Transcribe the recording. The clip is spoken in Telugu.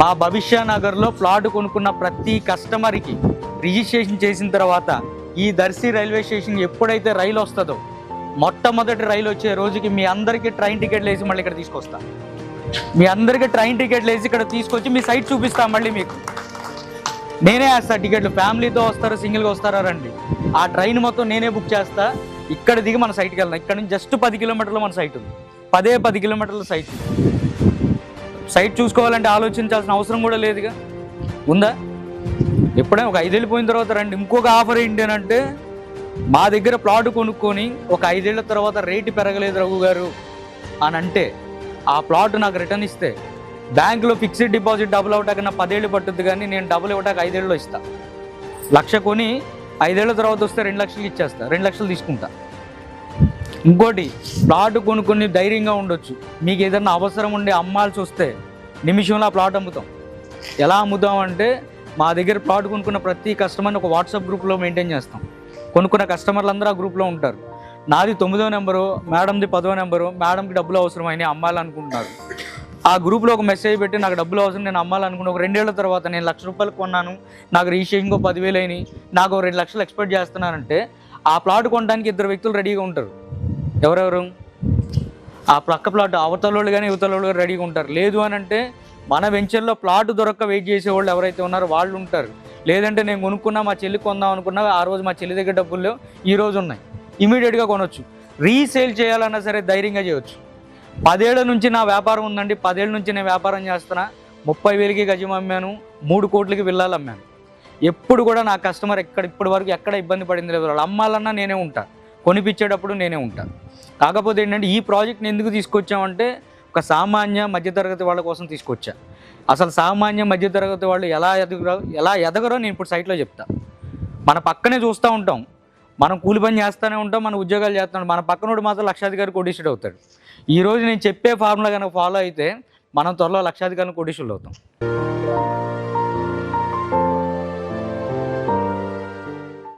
మా భవిష్య నగర్లో ప్లాట్ కొనుక్కున్న ప్రతి కస్టమర్కి రిజిస్ట్రేషన్ చేసిన తర్వాత ఈ దర్శి రైల్వే స్టేషన్ ఎప్పుడైతే రైలు వస్తుందో మొట్టమొదటి రైలు వచ్చే రోజుకి మీ అందరికీ ట్రైన్ టికెట్లు వేసి మళ్ళీ ఇక్కడ తీసుకొస్తా. మీ అందరికీ ట్రైన్ టికెట్లు వేసి ఇక్కడ తీసుకొచ్చి మీ సైట్ చూపిస్తా మళ్ళీ మీకు. నేనే వేస్తా టికెట్లు. ఫ్యామిలీతో వస్తారు సింగిల్గా వస్తారా రండి. ఆ ట్రైన్ మొత్తం నేనే బుక్ చేస్తా. ఇక్కడ దిగి మన సైట్కి వెళ్దాం. ఇక్కడ నుంచి జస్ట్ పది కిలోమీటర్లు మన సైట్ ఉంది. పదే పది కిలోమీటర్ల సైట్. సైట్ చూసుకోవాలంటే ఆలోచించాల్సిన అవసరం కూడా లేదుగా. ఉందా? ఎప్పుడైనా ఒక ఐదేళ్ళు పోయిన తర్వాత రండి. ఇంకొక ఆఫర్ ఏంటి అని అంటే మా దగ్గర ప్లాట్ కొనుక్కొని ఒక ఐదేళ్ళ తర్వాత రేటు పెరగలేదు రఘు గారు అని అంటే ఆ ప్లాట్ నాకు రిటర్న్ ఇస్తే బ్యాంకులో ఫిక్స్డ్ డిపాజిట్ డబుల్ అవటాక నా పదేళ్ళు పట్టుద్ది కానీ నేను డబుల్ ఇవ్వటాక ఐదేళ్ళు ఇస్తా. లక్ష కొని ఐదేళ్ళ తర్వాత వస్తే రెండు లక్షలు ఇచ్చేస్తా. రెండు లక్షలు తీసుకుంటా. ఇంకోటి ప్లాట్ కొనుక్కొని ధైర్యంగా ఉండొచ్చు. మీకు ఏదైనా అవసరం ఉండి అమ్మాల్సి వస్తే నిమిషంలో ఆ ప్లాట్ అమ్ముతాం. ఎలా అమ్ముతాం అంటే మా దగ్గర ప్లాట్ కొనుక్కున్న ప్రతి కస్టమర్ని ఒక వాట్సాప్ గ్రూప్లో మెయింటైన్ చేస్తాం. కొనుక్కున్న కస్టమర్లు అందరూ ఆ గ్రూప్లో ఉంటారు. నాది తొమ్మిదో నెంబరు మేడంది పదో నెంబరు మేడంకి డబ్బులు అవసరమైనా అమ్మాలనుకుంటున్నారు. ఆ గ్రూప్లో ఒక మెసేజ్ పెట్టి నాకు డబ్బులు అవసరం నేను అమ్మాలనుకున్నా. ఒక రెండేళ్ళ తర్వాత నేను లక్ష రూపాయలు కొన్నాను. నాకు రిజిస్ట్రేషన్కి ఒక పదివేలు అయినాయి. నాకు రెండు లక్షలు ఎక్స్పెక్ట్ చేస్తున్నానంటే ఆ ప్లాట్ కొనడానికి ఇద్దరు వ్యక్తులు రెడీగా ఉంటారు. ఎవరెవరు? ఆ పక్క ప్లాట్ అవతల వాళ్ళు కానీ యువతల వాళ్ళు కానీ రెడీగా ఉంటారు. లేదు అని అంటే మన వెంచర్లో ప్లాట్ దొరక్క వెయిట్ చేసే వాళ్ళు ఎవరైతే ఉన్నారో వాళ్ళు ఉంటారు. లేదంటే నేను కొనుక్కున్నా మా చెల్లి కొందాం అనుకున్నా ఆ రోజు మా చెల్లి దగ్గర డబ్బులు ఈ రోజు ఉన్నాయి. ఇమీడియట్గా కొనొచ్చు. రీసేల్ చేయాలన్నా సరే ధైర్యంగా చేయొచ్చు. పదేళ్ళ నుంచి నా వ్యాపారం ఉందండి. పదేళ్ళ నుంచి నేను వ్యాపారం చేస్తున్నా. ముప్పై వేలకి గజం అమ్మాను. మూడు కోట్లకి విల్లాలు అమ్మాను. ఎప్పుడు కూడా నా కస్టమర్ ఎక్కడ ఇప్పటి వరకు ఎక్కడ ఇబ్బంది పడింది లేదు. వాళ్ళు అమ్మాలన్నా నేనే ఉంటా. కొనిపించేటప్పుడు నేనే ఉంటాను కాకపోతే ఏంటంటే ఈ ప్రాజెక్ట్ని ఎందుకు తీసుకొచ్చామంటే ఒక సామాన్య మధ్యతరగతి వాళ్ళ కోసం తీసుకొచ్చా. అసలు సామాన్య మధ్యతరగతి వాళ్ళు ఎలా ఎదగరో ఎలా ఎదగరో నేను ఇప్పుడు సైట్లో చెప్తా. మన పక్కనే చూస్తూ ఉంటాం. మనం కూలి పని చేస్తూనే ఉంటాం మన ఉద్యోగాలు చేస్తున్నాం మన పక్కనోడు మాత్రం లక్షాధికారి కోటీశ్వరుడు అవుతాడు. ఈరోజు నేను చెప్పే ఫార్ములా కనుక ఫాలో అయితే మనం త్వరలో లక్షాధికారిని కోటీశ్వరులు అవుతాం.